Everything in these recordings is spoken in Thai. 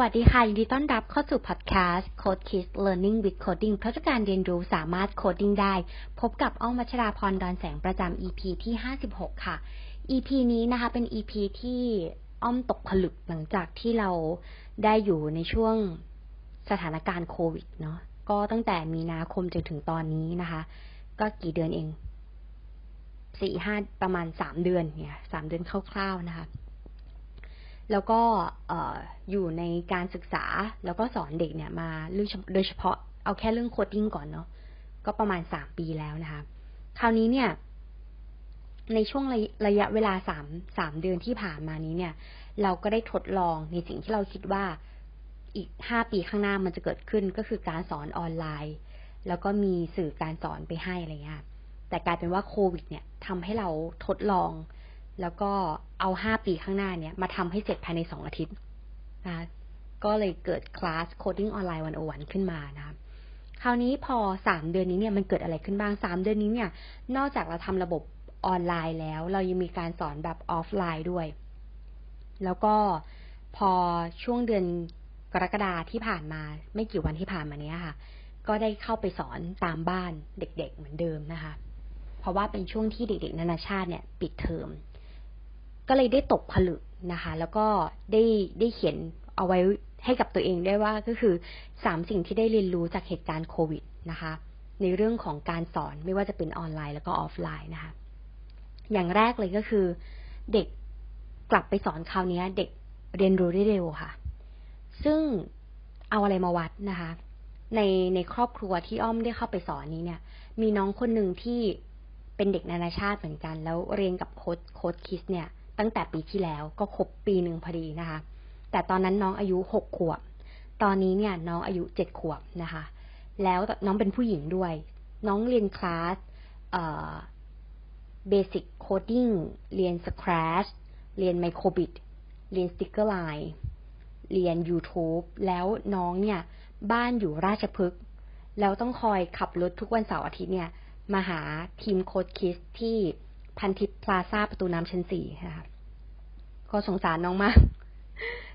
วัสดีค่ะ ยินดีต้อนรับเข้าสู่พอดแคสต์ Code Kids Learning with Coding เพราะการเรียนรู้สามารถโคดดิ้งได้ พบกับอ้อมวัชราพรดอนแสงประจำ EP ที่ 56 ค่ะ EP นี้นะคะเป็น EP ที่อ้อมตกผลึกหลังจากที่เราได้อยู่ในช่วงสถานการณ์โควิดเนาะก็ตั้งแต่มีนาคมจนถึงตอนนี้นะคะ ก็กี่เดือนเองสี่ห้าประมาณสามเดือนเนี่ยสามเดือนคร่าวๆนะคะ แล้วก็อยู่ในการศึกษาแล้วก็สอนเด็กเนี่ยมาโดยเฉพาะเอาแค่เรื่องโคดดิ้งก่อนเนาะก็ประมาณสามปีแล้วนะคะ คราวนี้เนี่ยในช่วงระระยะเวลาสามสามเดือนที่ผ่านมานี้เนี่ย เราก็ได้ทดลองในสิ่งที่เราคิดว่าอีกห้าปีข้างหน้ามันจะเกิดขึ้นก็คือการสอนออนไลน์ แล้วก็มีสื่อการสอนไปให้อะไรเงี้ยแต่กลายเป็นว่าโควิด เนี่ยทำให้เราทดลอง แล้วก็เอาห้าปีข้างหน้าเนี่ยมาทำให้เสร็จภายในสองอาทิตย์นะก็เลยเกิดคลาสโคดิ้งออนไลน์วันโอวันขึ้นมานะคะคราวนี้พอสามเดือนนี้เนี่ยมันเกิดอะไรขึ้นบ้างสามเดือนนี้เนี่ย นอกจากเราทำระบบออนไลน์แล้ว เรายังมีการสอนแบบออฟไลน์ด้วย แล้วก็พอช่วงเดือนกรกฎาที่ผ่านมา ไม่กี่วันที่ผ่านมานี้ค่ะ ก็ได้เข้าไปสอนตามบ้านเด็กๆเหมือนเดิมนะคะ เพราะว่าเป็นช่วงที่เด็กๆ นานาชาติเนี่ย ปิดเทอม ก็เลยได้ตกผลึกนะคะ แล้วก็ได้ได้เขียนเอาไว้ให้กับตัวเองได้ว่าก็คือสามสิ่งที่ได้เรียนรู้จากเหตุการณ์โควิดนะคะ ในเรื่องของการสอนไม่ว่าจะเป็นออนไลน์แล้วก็ออฟไลน์นะคะ อย่างแรกเลยก็คือ เด็กกลับไปสอนคราวนี้เด็กเรียนรู้ได้เร็วค่ะ ซึ่งเอาอะไรมาวัดนะคะ ในในครอบครัวที่อ้อมได้เข้าไปสอนนี้เนี่ย มีน้องคนหนึ่งที่เป็นเด็กนานาชาติเหมือนกัน แล้วเรียนกับโค้ดโค้ดคิสเนี่ย ตั้งแต่ปีที่แล้วก็ครบปีหนึ่งพอดีนะคะ แต่ตอนนั้นน้องอายุหกขวบ ตอนนี้เนี่ยน้องอายุเจ็ดขวบนะคะ แล้วน้องเป็นผู้หญิงด้วย น้องเรียนคลาสเบสิกโคดิ้งเรียนสครัชเรียนไมโครบิดเรียนสติ๊กเกอร์ไลน์เรียน YouTube แล้วน้องเนี่ย บ้านอยู่ราชพฤกษ์แล้วต้องคอยขับรถทุกวันเสาร์อาทิตย์เนี่ย มาหาทีมโค้ดคิสที่พันทิพพลาซาประตูน้ำชั้นสี่ค่ะ ก็สงสารน้องมาก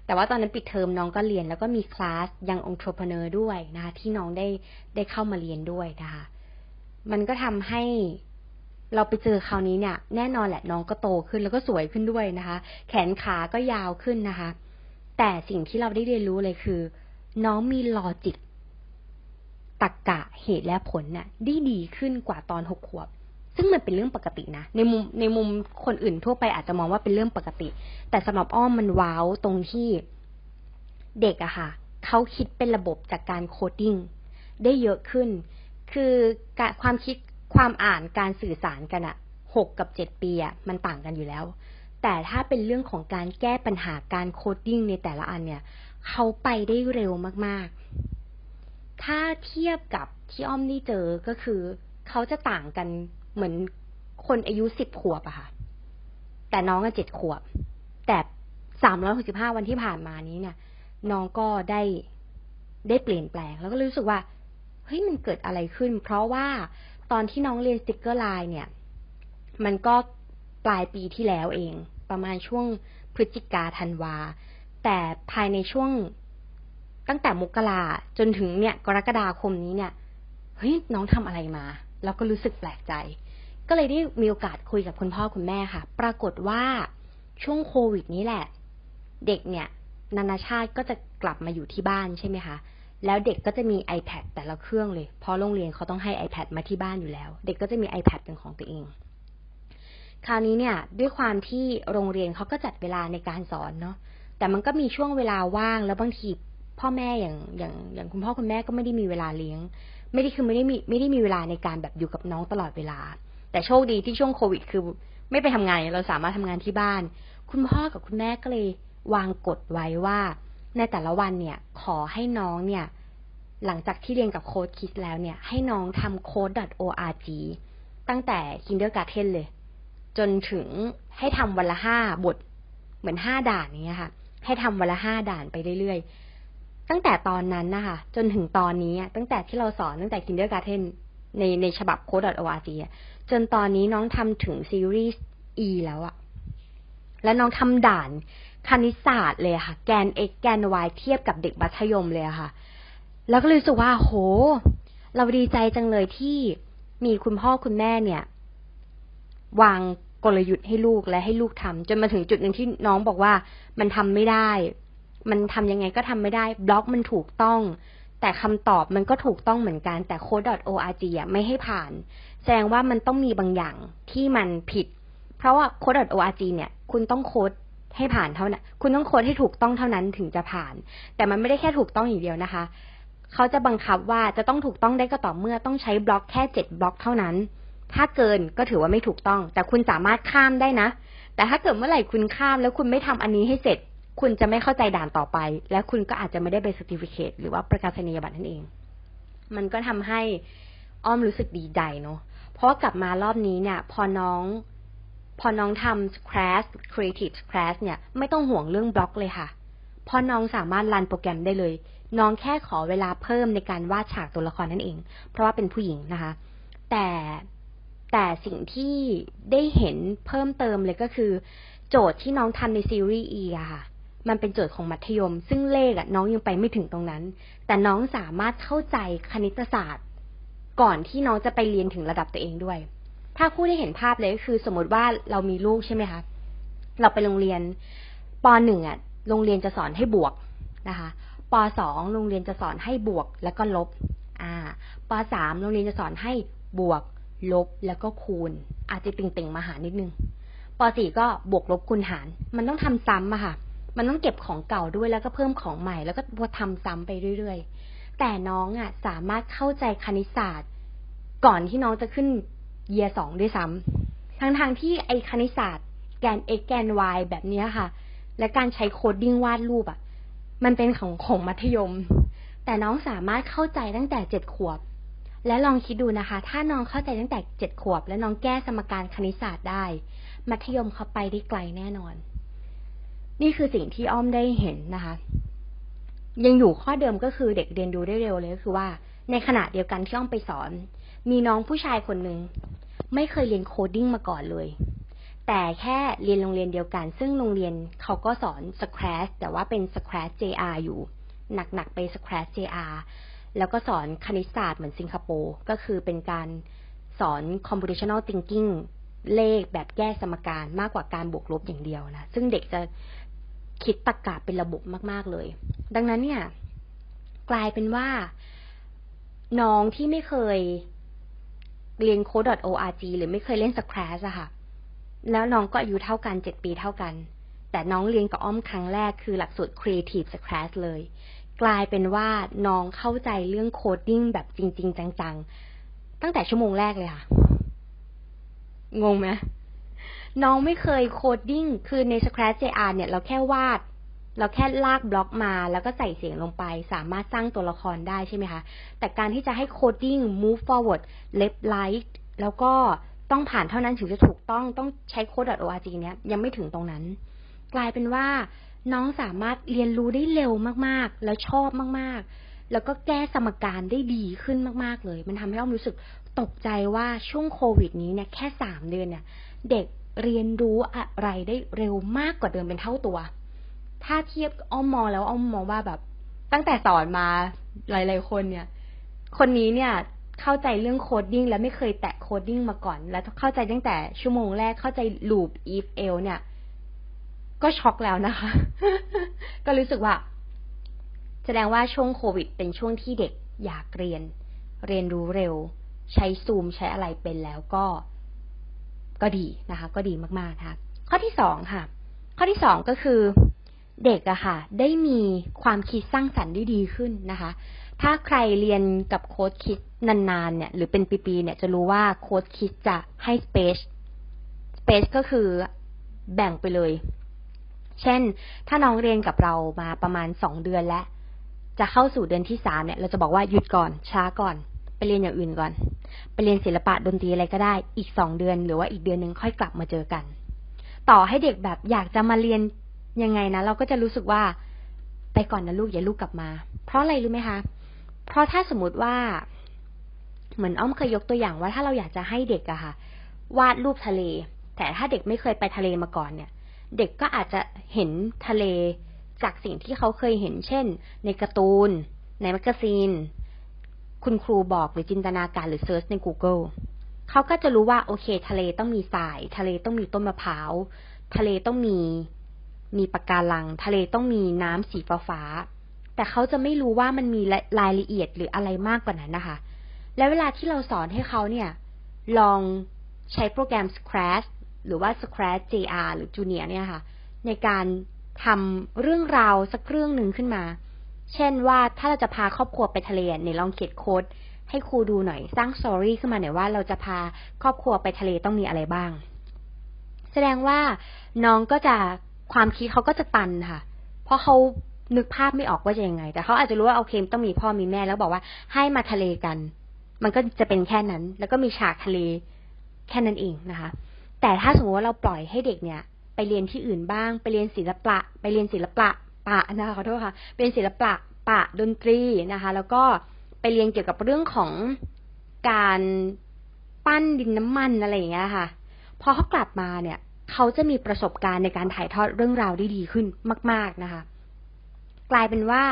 แต่ว่าตอนนั้นปิดเทอมน้องก็เรียน แล้วก็มีคลาสยังองค์ทรพเนอร์ด้วยนะคะที่น้องได้ได้เข้ามาเรียนด้วยนะคะมันก็ทำให้เราไปเจอคราวนี้เนี่ย แน่นอนแหละน้องก็โตขึ้นแล้วก็สวยขึ้นด้วยนะคะ แขนขาก็ยาวขึ้นนะคะ แต่สิ่งที่เราได้เรียนรู้เลยคือ น้องมีลอจิกตักกะเหตุและผลเนี่ยได้ดีขึ้นกว่าตอนหกขวบ ซึ่งมันเป็นเรื่องปกตินะ ในมุมในมุมคนอื่นทั่วไปอาจจะมองว่าเป็นเรื่องปกติ แต่สำหรับอ้อมมันว้าวตรงที่เด็กอะค่ะเขาคิดเป็นระบบจากการโคดดิ้งได้เยอะขึ้น คือความคิดความอ่านการสื่อสารกันอะหกกับเจ็ดปีอะมันต่างกันอยู่แล้ว แต่ถ้าเป็นเรื่องของการแก้ปัญหาการโคดดิ้งในแต่ละอันเนี่ยเขาไปได้เร็วมากๆ ถ้าเทียบกับที่อ้อมได้เจอก็คือเขาจะต่างกัน เหมือนคนอายุสิบขวบอะค่ะ แต่น้องอะเจ็ดขวบ แต่สามร้อยหกสิบห้าวันที่ผ่านมานี้เนี่ย น้องก็ได้ได้เปลี่ยนแปลง แล้วก็รู้สึกว่าเฮ้ยมันเกิดอะไรขึ้น เพราะว่าตอนที่น้องเรียนสติกเกอร์ไลน์เนี่ย มันก็ปลายปีที่แล้วเอง ประมาณช่วงพฤศจิกาธันวา แต่ภายในช่วงตั้งแต่มกราจนถึงเนี่ย กรกฎาคมนี้เนี่ยเฮ้ยน้องทำอะไรมา แล้วก็รู้สึกแปลกใจ ก็เลยได้มีโอกาสคุยกับคุณพ่อคุณแม่ค่ะ ปรากฏว่าช่วงโควิดนี้แหละ เด็กเนี่ย นานาชาติก็จะกลับมาอยู่ที่บ้านใช่ไหมคะแล้วเด็กก็จะมี iPad แต่ละเครื่องเลย เพราะโรงเรียนเขาต้องให้ iPad มาที่บ้านอยู่แล้ว เด็กก็จะมี iPad เป็นของตัวเอง คราวนี้เนี่ย ด้วยความที่โรงเรียนเขาก็จัดเวลาในการสอนเนาะ แต่มันก็มีช่วงเวลาว่างแล้วบางทีพ่อแม่อย่างอย่างอย่างคุณพ่อคุณแม่ก็ไม่ได้มีเวลาเลี้ยง ไม่ได้คือไม่ได้มีไม่ได้มีเวลาในการแบบอยู่กับน้องตลอดเวลา แต่โชคดีที่ช่วงโควิด คือไม่ไปทำงานเราสามารถทำงานที่บ้าน คุณพ่อกับคุณแม่ก็เลยวางกฎไว้ว่า ในแต่ละวันเนี่ยขอให้น้องเนี่ย หลังจากที่เรียนกับโค้ดคิดแล้วเนี่ย ให้น้องทำโค้ด .org ตั้งแต่ kindergarten เลย จนถึงให้ทำวันละห้าบท เหมือนห้าด่านนี้ค่ะ ให้ทำวันละห้าด่านไปเรื่อยๆ ตั้งแต่ตอนนั้นนะคะจนถึงตอนนี้ตั้งแต่ที่เราสอนตั้งแต่ Kindergarten ในในฉบับ code.org จนตอนนี้น้องทำถึงซีรีส์ E แล้วอะแล้วน้องทำด่านคณิตศาสตร์เลยค่ะ แกน x แกน y เทียบกับเด็กมัธยมเลยค่ะ แล้วก็รู้สึกว่า โห เราดีใจจังเลยที่มีคุณพ่อคุณแม่เนี่ย วางกลยุทธ์ให้ลูกและให้ลูกทำจนมาถึงจุดหนึ่งที่น้องบอกว่ามันทำไม่ได้ มันทำยังไงก็ทำไม่ได้ บล็อกมันถูกต้อง แต่คำตอบมันก็ถูกต้องเหมือนกัน แต่ code.org อะไม่ให้ผ่าน แสดงว่ามันต้องมีบางอย่างที่มันผิด เพราะว่า code.org เนี่ย คุณต้องโค้ดให้ผ่านเท่านั้น คุณต้องโค้ดให้ถูกต้องเท่านั้นถึงจะผ่าน แต่มันไม่ได้แค่ถูกต้องอย่างเดียวนะคะ เขาจะบังคับว่าจะต้องถูกต้องได้ก็ต่อเมื่อต้องใช้บล็อกแค่เจ็ดบล็อกเท่านั้น ถ้าเกินก็ถือว่าไม่ถูกต้อง แต่คุณสามารถข้ามได้นะ แต่ถ้าเกิดเมื่อไหร่คุณข้ามแล้วคุณไม่ทำอันนี้ให้เสร็จ คุณจะไม่เข้าใจด่านต่อไป และคุณก็อาจจะไม่ได้ใบสติฟิเคตหรือว่าประกาศนียบัตรนั่นเอง มันก็ทำให้อ้อมรู้สึกดีใจเนาะเพราะกลับมารอบนี้เนี่ย พอน้องพอน้องทำ Scratch Creative Scratch เนี่ย ไม่ต้องห่วงเรื่องบล็อกเลยค่ะพราะน้องสามารถรันโปรแกรมได้เลย น้องแค่ขอเวลาเพิ่มในการวาดฉากตัวละครนั่นเอง เพราะว่าเป็นผู้หญิงนะคะ แต่แต่สิ่งที่ได้เห็นเพิ่มเติมเลยก็คือ โจทย์ที่น้องทำในซีรีส์ E อะค่ะ มันเป็นโจทย์ของมัธยม ซึ่งเลขอะน้องยังไปไม่ถึงตรงนั้น แต่น้องสามารถเข้าใจคณิตศาสตร์ ก่อนที่น้องจะไปเรียนถึงระดับตัวเองด้วย ถ้าผู้ได้เห็นภาพเลยก็คือ สมมติว่าเรามีลูกใช่ไหมคะเราไปโรงเรียนปหนึ่งอะโรงเรียนจะสอนให้บวกนะคะปสองโรงเรียนจะสอนให้บวกแล้วก็ลบอ่าปสามโรงเรียนจะสอนให้บวก ลบแล้วก็คูณ อาจจะติ่งๆมาหานิดนึงปสี่ก็บวกลบคูณหาร มันต้องทำซ้ำอะค่ะ มันต้องเก็บของเก่าด้วยแล้วก็เพิ่มของใหม่ แล้วก็ทำซ้ำไปเรื่อยๆ แต่น้องอะ สามารถเข้าใจคณิตศาสตร์ ก่อนที่น้องจะขึ้นเยียสองด้วยซ้ำทั้งทที่ไอคณิตศาสตร์ แกน x แกน y แบบนี้ค่ะ และการใช้โคดดิ้งวาดรูปอะมันเป็นของของมัธยม แต่น้องสามารถเข้าใจตั้งแต่เจ็ดขวบ และลองคิดดูนะคะ ถ้าน้องเข้าใจตั้งแต่เจ็ดขวบ และน้องแก้สมการคณิตศาสตร์ได้ มัธยมเขาไปได้ไกลแน่นอน นี่คือสิ่งที่อ้อมได้เห็นนะคะ ยังอยู่ข้อเดิมก็คือเด็กเรียนรู้ได้เร็วเลยก็คือว่า ในขณะเดียวกันที่อ้อมไปสอน มีน้องผู้ชายคนหนึ่งไม่เคยเรียนโคดดิ้งมาก่อนเลย แต่แค่เรียนโรงเรียนเดียวกัน ซึ่งโรงเรียนเขาก็สอน Scratch แต่ว่าเป็น Scratch JR อยู่ หนักๆไป Scratch JR แล้วก็สอนคณิตศาสตร์เหมือนสิงคโปร์ก็คือเป็นการสอน computational thinking เลขแบบแก้สมการมากกว่าการบวกลบอย่างเดียวนะ ซึ่งเด็กจะ คิดตรกกะเป็นระบบมาก ๆเลย ดังนั้นเนี่ย กลายเป็นว่าน้องที่ไม่เคยเรียน code.org หรือไม่เคยเล่น Scratch อะค่ะ แล้วน้องก็อายุเท่ากันเจ็ดปีเท่ากัน แต่น้องเรียนกับอ้อมครั้งแรกคือหลักสูตร Creative Scratch เลย กลายเป็นว่าน้องเข้าใจเรื่องโคดดิ้งแบบจริง ๆ จัง ๆ ตั้งแต่ชั่วโมงแรกเลยค่ะ งงไหม น้องไม่เคยโคดดิ้ง คือใน Scratch JR เนี่ยเราแค่วาด เราแค่ลากบล็อกมา แล้วก็ใส่เสียงลงไป สามารถสร้างตัวละครได้ใช่ไหมคะ แต่การที่จะให้โคดดิ้ง move forward left right แล้วก็ต้องผ่านเท่านั้นถึงจะถูกต้อง ต้องใช้ code.org เนี้ยยังไม่ถึงตรงนั้น กลายเป็นว่าน้องสามารถเรียนรู้ได้เร็วมากๆ แล้วชอบมากๆ แล้วก็แก้สมการได้ดีขึ้นมากๆเลย มันทำให้อ้อมรู้สึกตกใจว่าช่วงโควิดนี้เนี่ยแค่สามเดือนเนี่ย เด็ก เรียนรู้อะไรได้เร็วมากกว่าเดิมเป็นเท่าตัว ถ้าเทียบอ้อมมองแล้วอ้อมมองว่าแบบ ตั้งแต่สอนมาหลาย ๆ คนเนี่ย คนนี้เนี่ยเข้าใจเรื่องโคดดิ้งและไม่เคยแตะโคดดิ้งมาก่อน แล้วเข้าใจตั้งแต่ชั่วโมงแรกเข้าใจ loop if else เนี่ย ก็ช็อกแล้วนะคะ ก็รู้สึกว่า แสดงว่าช่วงโควิด เป็นช่วงที่เด็กอยากเรียน เรียนรู้เร็ว ใช้ซูมใช้อะไรเป็นแล้วก็ ก็ดีนะคะ ก็ดีมากๆนะคะข้อที่สองค่ะ ข้อที่สองก็คือเด็กอะค่ะ ได้มีความคิดสร้างสรรค์ได้ดีขึ้นนะคะ ถ้าใครเรียนกับโค้ดคิดนานๆเนี่ย หรือเป็นปีๆเนี่ยจะรู้ว่าโค้ดคิดจะให้ space space ก็คือแบ่งไปเลย เช่น ถ้าน้องเรียนกับเรามาประมาณสองเดือนแล้ว จะเข้าสู่เดือนที่สามเนี่ย เราจะบอกว่าหยุดก่อนช้าก่อน ไปเรียนอย่างอื่นก่อน ไปเรียนศิลปะดนตรีอะไรก็ได้ อีกสองเดือน หรือว่าอีกเดือนหนึ่งค่อยกลับมาเจอกัน ต่อให้เด็กแบบอยากจะมาเรียนยังไงนะเราก็จะรู้สึกว่าไปก่อนนะลูกอย่าลูกกลับมา เพราะอะไรรู้ไหมคะ เพราะถ้าสมมติว่า เหมือนอ้อมเคยยกตัวอย่างว่าถ้าเราอยากจะให้เด็กอะค่ะ วาดรูปทะเล แต่ถ้าเด็กไม่เคยไปทะเลมาก่อนเนี่ย เด็กก็อาจจะเห็นทะเลจากสิ่งที่เขาเคยเห็น เช่น ในการ์ตูน ในแมกกาซีน คุณครูบอกหรือจินตนาการหรือเซิร์ชใน Google เขาก็จะรู้ว่าโอเค ทะเลต้องมีสาย ทะเลต้องมีต้นมะพร้าว ทะเลต้องมีมีปะการัง ทะเลต้องมีน้ำสีฟ้าฟ้าแต่เขาจะไม่รู้ว่ามันมีรายละเอียดหรืออะไรมากกว่านั้นนะคะ และเวลาที่เราสอนให้เขาเนี่ย ลองใช้โปรแกรม Scratch หรือว่า Scratch JR หรือ Junior เนี่ยค่ะ ในการทำเรื่องราวสักเรื่องหนึ่งขึ้นมา เช่นว่าถ้าเราจะพาครอบครัวไปทะเลเนี่ยลองเขียนโค้ดให้ครูดูหน่อยสร้างสตอรี่ขึ้นมาหน่อยว่าเราจะพาครอบครัวไปทะเลต้องมีอะไรบ้าง แสดงว่าน้องก็จะความคิดเขาก็จะตันค่ะ เพราะเขานึกภาพไม่ออกว่าจะยังไง แต่เขาอาจจะรู้ว่าโอเคต้องมีพ่อมีแม่แล้วบอกว่าให้มาทะเลกัน มันก็จะเป็นแค่นั้น แล้วก็มีฉากทะเลแค่นั้นเองนะคะ แต่ถ้าสมมติว่าเราปล่อยให้เด็กเนี่ย ไปเรียนที่อื่นบ้าง ไปเรียนศิลปะ ไปเรียนศิลปะ ปะนะคะขอโทษค่ะ เป็นศิลปะปะดนตรีนะคะ แล้วก็ไปเรียนเกี่ยวกับเรื่องของการปั้นดินน้ำมันอะไรอย่างเงี้ยค่ะ พอเขากลับมาเนี่ย เขาจะมีประสบการณ์ในการถ่ายทอดเรื่องราวได้ดีขึ้นมาก ๆนะคะ กลายเป็นว่า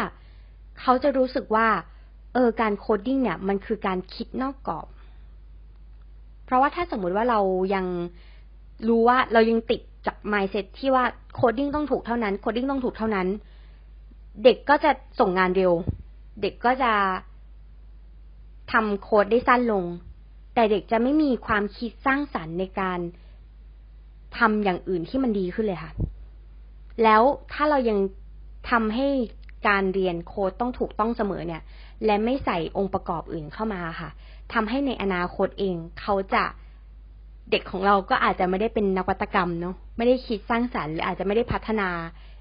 เขาจะรู้สึกว่า เออการโคดดิ้งเนี่ย มันคือการคิดนอกกรอบ เพราะว่าถ้าสมมุติว่าเรายังรู้ว่าเรายังติด จาก mindset ที่ว่าโคดดิ้งต้องถูกเท่านั้น โคดดิ้งต้องถูกเท่านั้น เด็กก็จะส่งงานเร็ว เด็กก็จะทำโค้ดได้สั้นลง แต่เด็กจะไม่มีความคิดสร้างสรรค์ในการทำอย่างอื่นที่มันดีขึ้นเลยค่ะ แล้วถ้าเรายังทำให้การเรียนโค้ดต้องถูกต้องเสมอเนี่ย และไม่ใส่องค์ประกอบอื่นเข้ามาค่ะทำให้ในอนาคตเองเขาจะ เด็กของเราก็อาจจะไม่ได้เป็นนวัตกรรมเนาะไม่ได้คิดสร้างสรรค์หรืออาจจะไม่ได้พัฒนา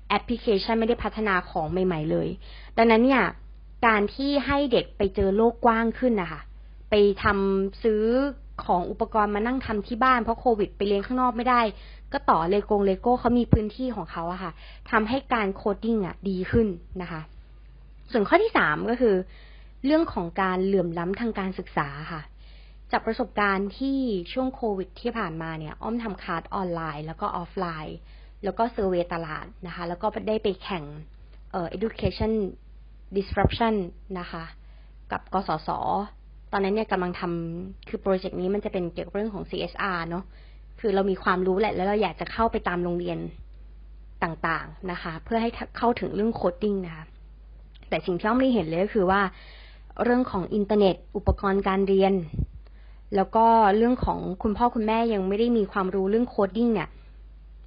แอปพลิเคชันไม่ได้พัฒนาของใหม่ ๆ เลย ดังนั้นเนี่ย การที่ให้เด็กไปเจอโลกกว้างขึ้นนะคะไปทำซื้อของอุปกรณ์มานั่งทำที่บ้านเพราะโควิด ไปเรียนข้างนอกไม่ได้ ก็ต่อเลโกงเลโก้เขามีพื้นที่ของเขาอะค่ะทำให้การโคดดิ้งอะดีขึ้นนะคะ ส่วนข้อที่สามก็คือ เรื่องของการเหลื่อมล้ำทางการศึกษาค่ะ จากประสบการณ์ที่ช่วงโควิดที่ผ่านมาเนี่ย อ้อมทำคลาสออนไลน์ แล้วก็ออฟไลน์ แล้วก็เซอร์เวยตลาดนะคะ แล้วก็ได้ไปแข่งเอ่อ education disruption นะคะ กับกสศตอนนั้นเนี่ยกำลังทำคือโปรเจกต์นี้มันจะเป็นเกี่ยวกับเรื่องของ CSR เนาะคือเรามีความรู้แหละ แล้วเราอยากจะเข้าไปตามโรงเรียนต่างๆนะคะ เพื่อให้เข้าถึงเรื่องโคดดิ้งนะคะ แต่สิ่งที่อ้อมไม่เห็นเลยก็คือว่า เรื่องของอินเทอร์เน็ต อุปกรณ์การเรียน แล้วก็เรื่องของคุณพ่อคุณแม่ยังไม่ได้มีความรู้เรื่องโคดดิ้งเนี่ย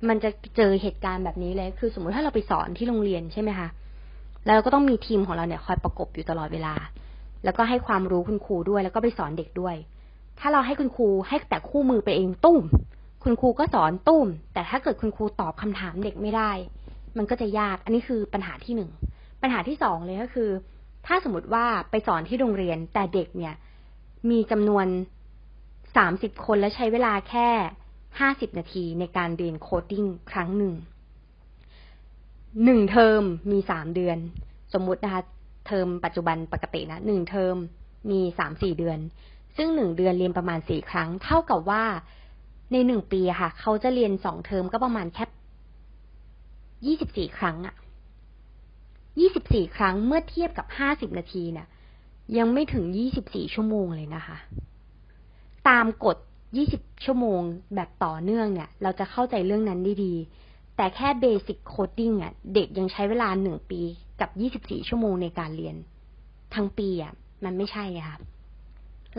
มันจะเจอเหตุการณ์แบบนี้เลย คือสมมุติถ้าเราไปสอนที่โรงเรียนใช่ไหมคะ แล้วเราก็ต้องมีทีมของเราเนี่ยคอยประกบอยู่ตลอดเวลา แล้วก็ให้ความรู้คุณครูด้วย แล้วก็ไปสอนเด็กด้วย ถ้าเราให้คุณครูให้แต่คู่มือไปเองตุ้ม คุณครูก็สอนตุ้ม แต่ถ้าเกิดคุณครูตอบคำถามเด็กไม่ได้ มันก็จะยาก อันนี้คือปัญหาที่หนึ่ง ปัญหาที่สองเลยก็คือ ถ้าสมมติว่าไปสอนที่โรงเรียนแต่เด็กเนี่ย มีจำนวน สามสิบคนและใช้เวลาแค่ห้าสิบนาทีในการเรียนโคดดิ้งครั้งหนึ่ง หนึ่งเทอมมีสามเดือน สมมุตินะคะเทอมปัจจุบันปกตินะหนึ่งเทอมมีสามสี่เดือน ซึ่งหนึ่งเดือนเรียนประมาณสี่ครั้ง เท่ากับว่าในหนึ่งปีค่ะ เขาจะเรียนสองเทอมก็ประมาณแค่ยี่สิบสี่ครั้งอะยี่สิบสี่ครั้งเมื่อเทียบกับห้าสิบนาทีเนี่ยยังไม่ถึงยี่สิบสี่ชั่วโมงเลยนะคะ ตามกฎยี่สิบชั่วโมงแบบต่อเนื่องเนี่ย เราจะเข้าใจเรื่องนั้นได้ดี แต่แค่เบสิกโคดดิ้งอะ เด็กยังใช้เวลาหนึ่งปีกับยี่สิบสี่ชั่วโมงในการเรียน ทั้งปีอะ มันไม่ใช่ค่ะ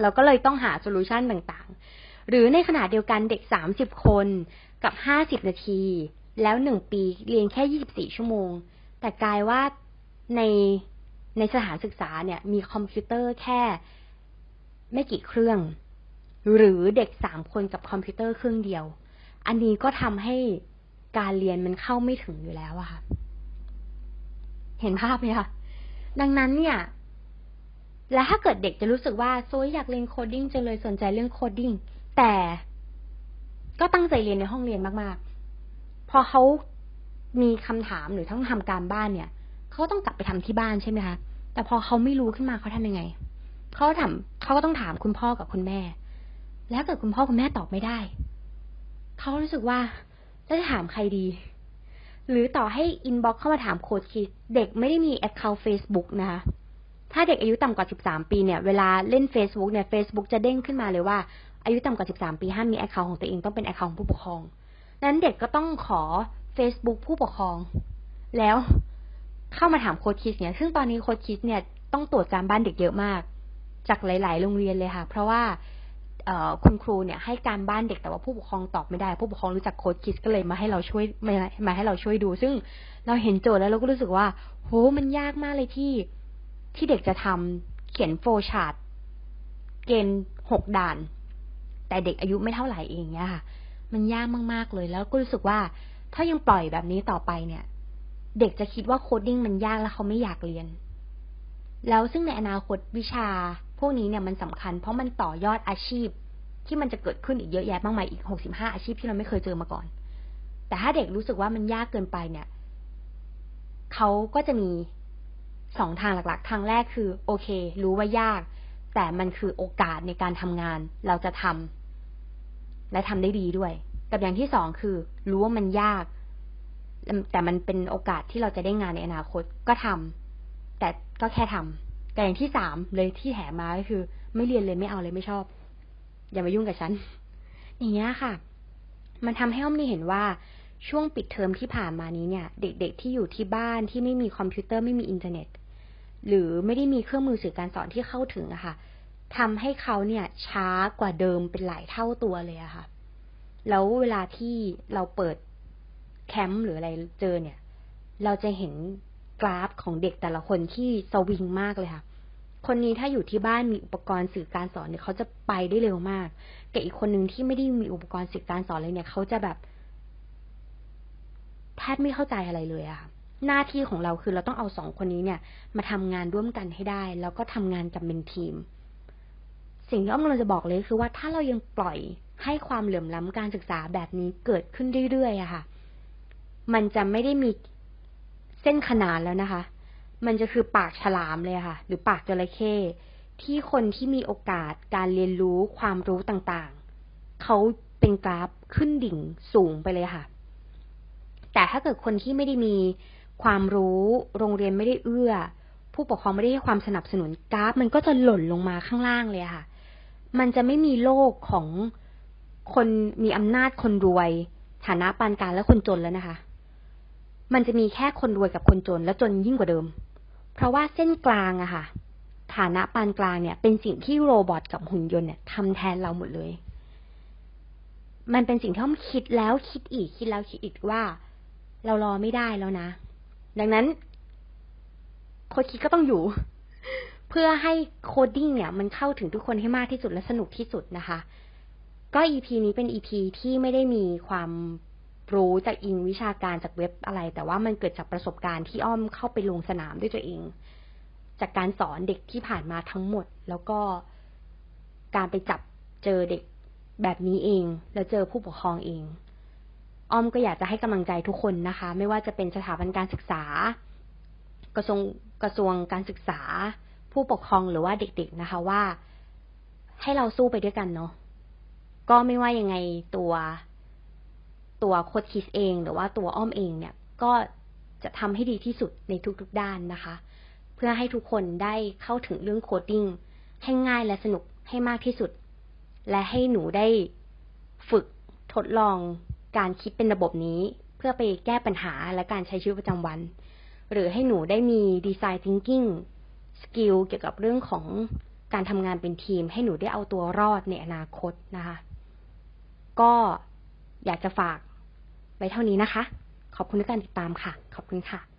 เราก็เลยต้องหาโซลูชันต่างๆ หรือในขณะเดียวกันเด็กสามสิบคนกับห้าสิบนาที แล้วหนึ่งปีเรียนแค่ยี่สิบสี่ชั่วโมง แต่กลายว่าในในสถานศึกษาเนี่ย มีคอมพิวเตอร์แค่ไม่กี่เครื่อง หรือเด็กสามคนกับคอมพิวเตอร์เครื่องเดียว อันนี้ก็ทำให้การเรียนมันเข้าไม่ถึงอยู่แล้วอะค่ะ เห็นภาพไหมคะ ดังนั้นเนี่ย และถ้าเกิดเด็กจะรู้สึกว่าโซยอยากเรียนโคดดิ้งจะเลยสนใจเรื่องโคดดิ้ง แต่ก็ตั้งใจเรียนในห้องเรียนมากๆ พอเขามีคำถามหรือต้องทำการบ้านเนี่ย เขาต้องกลับไปทำที่บ้านใช่ไหมคะ แต่พอเขาไม่รู้ขึ้นมาเขาทำยังไง เขาถามเขาก็ต้องถามคุณพ่อกับคุณแม่ แล้วเกิดคุณพ่อคุณแม่ตอบไม่ได้ เขารู้สึกว่าแล้วจะถามใครดี หรือต่อให้อินบ็อกเข้ามาถามโค้ชคิด เด็กไม่ได้มีแอคเคาท์ Facebook นะคะ ถ้าเด็กอายุต่ำกว่า 13 ปีเนี่ย เวลาเล่น Facebook เนี่ย Facebook จะเด้งขึ้นมาเลยว่า อายุต่ำกว่า 13 ปีห้ามมีแอคเคาท์ของตัวเองต้องเป็นแอคเคาท์ของผู้ปกครองนั้นเด็กก็ต้องขอ Facebook ผู้ปกครอง แล้วเข้ามาถามโค้ชคิดเนี่ย ซึ่งตอนนี้โค้ชคิดเนี่ยต้องตรวจการบ้านเด็กเยอะมาก จากหลาย ๆ โรงเรียนเลยค่ะ เพราะว่า คุณครูเนี่ยให้การบ้านเด็กแต่ว่าผู้ปกครองตอบไม่ได้ ผู้ปกครองรู้จักโค้ดคิดก็เลยมาให้เราช่วยมามาให้เราช่วยดู ซึ่งเราเห็นโจทย์แล้วเราก็รู้สึกว่าโหมันยากมากเลยที่ที่เด็กจะทำเขียนโฟชาร์ตเกณฑ์หกด่าน แต่เด็กอายุไม่เท่าไหร่เองเนี่ยค่ะ มันยากมากๆเลย แล้วก็รู้สึกว่า ถ้ายังปล่อยแบบนี้ต่อไปเนี่ย เด็กจะคิดว่าโคดดิ้งมันยากแล้วเขาไม่อยากเรียน แล้วซึ่งในอนาคตวิชา วกนี้เนี่ยมันสำคัญเพราะมันต่อยอดอาชีพ ที่มันจะเกิดขึ้นอีกเยอะแยะมากมายอีกหกสิบห้าอาชีพที่เราไม่เคยเจอมาก่อน แต่ถ้าเด็กรู้สึกว่ามันยากเกินไปเนี่ยเขาก็จะมีสองทางหลักๆ ทางแรกคือ โอเค รู้ว่ายาก แต่มันคือโอกาสในการทำงาน เราจะทำและทำได้ดีด้วย กับอย่างที่สองคือ รู้ว่ามันยาก แต่มันเป็นโอกาสที่เราจะได้งานในอนาคตก็ทำแต่ก็แค่ทำ แต่อย่างที่สามเลยที่แถมมาก็คือ ไม่เรียนเลยไม่เอาเลยไม่ชอบ อย่ามายุ่งกับฉัน อย่างเงี้ยค่ะ มันทำให้อ้อมนี่เห็นว่าช่วงปิดเทอมที่ผ่านมานี้เนี่ย เด็ก ๆ ที่อยู่ที่บ้านที่ไม่มีคอมพิวเตอร์ไม่มีอินเทอร์เน็ต หรือไม่ได้มีเครื่องมือสื่อการสอนที่เข้าถึงอะค่ะทำให้เขาเนี่ยช้ากว่าเดิมเป็นหลายเท่าตัวเลยอะค่ะ แล้วเวลาที่เราเปิดแคมป์หรืออะไรเจอเนี่ย เราจะเห็น กราฟของเด็กแต่ละคนที่สวิงมากเลยค่ะ คนนี้ถ้าอยู่ที่บ้านมีอุปกรณ์สื่อการสอนเนี่ยเขาจะไปได้เร็วมากแต่อีกคนหนึ่งที่ไม่ได้มีอุปกรณ์สื่อการสอนเลยเนี่ยเขาจะแบบแทบไม่เข้าใจอะไรเลยอะ่ะหน้าที่ของเราคือเราต้องเอาสองคนนี้เนี่ย มาทำงานร่วมกันให้ได้ แล้วก็ทำงานกันเป็นทีม สิ่งที่อ้อมกำลังจะบอกเลยคือว่าถ้าเรายังปล่อยให้ความเหลื่อมล้ำการศึกษาแบบนี้เกิดขึ้นเรื่อยๆอะค่ะ มันจะไม่ได้มี เส้นขนานแล้วนะคะ มันจะคือปากฉลามเลยค่ะ หรือปากจระเข้ที่คนที่มีโอกาสการเรียนรู้ความรู้ต่างๆ เขาเป็นกราฟขึ้นดิ่งสูงไปเลยค่ะ แต่ถ้าเกิดคนที่ไม่ได้มีความรู้ โรงเรียนไม่ได้เอื้อ ผู้ปกครองไม่ได้ให้ความสนับสนุนกราฟ มันก็จะหล่นลงมาข้างล่างเลยค่ะ มันจะไม่มีโลกของคนมีอำนาจคนรวย ฐานะปานกลางและคนจนแล้วนะคะ มันจะมีแค่คนรวยกับคนจนและจนยิ่งกว่าเดิม เพราะว่าเส้นกลางอะค่ะ ฐานะปานกลางเนี่ย เป็นสิ่งที่โรบอทกับหุ่นยนต์เนี่ยทำแทนเราหมดเลย มันเป็นสิ่งที่ต้องคิดแล้วคิดอีกคิดแล้วคิดอีกว่า เรารอไม่ได้แล้วนะ ดังนั้นโคดคิดก็ต้องอยู่ เพื่อให้โคดดิ้งเนี่ย มันเข้าถึงทุกคนให้มากที่สุดและสนุกที่สุดนะคะ ก็ EP นี้เป็น EP ที่ไม่ได้มีความ รู้จากอิงวิชาการจากเว็บอะไร แต่ว่ามันเกิดจากประสบการณ์ที่อ้อมเข้าไปลงสนามด้วยตัวเอง จากการสอนเด็กที่ผ่านมาทั้งหมด แล้วก็การไปจับเจอเด็กแบบนี้เอง แล้วเจอผู้ปกครองเองอ้อมก็อยากจะให้กำลังใจทุกคนนะคะ ไม่ว่าจะเป็นสถาบันการศึกษา กระทรวงกระทรวงการศึกษา ผู้ปกครองหรือว่าเด็ก ๆนะคะว่า ให้เราสู้ไปด้วยกันเนาะก็ไม่ว่ายังไงตัว ตัวโค้ดคิสเอง หรือว่าตัวอ้อมเองเนี่ยก็จะทำให้ดีที่สุดในทุกๆด้านนะคะ เพื่อให้ทุกคนได้เข้าถึงเรื่องโคดดิ้งให้ง่ายและสนุกให้มากที่สุด และให้หนูได้ฝึกทดลองการคิดเป็นระบบนี้ เพื่อไปแก้ปัญหาและการใช้ชีวิตประจำวัน หรือให้หนูได้มีดีไซน์ทิงกิ้งสกิลเกี่ยวกับเรื่องของการทำงานเป็นทีม ให้หนูได้เอาตัวรอดในอนาคตนะคะ ก็อยากจะฝาก ไว้เท่านี้นะคะ ขอบคุณทุกการติดตามค่ะ ขอบคุณค่ะ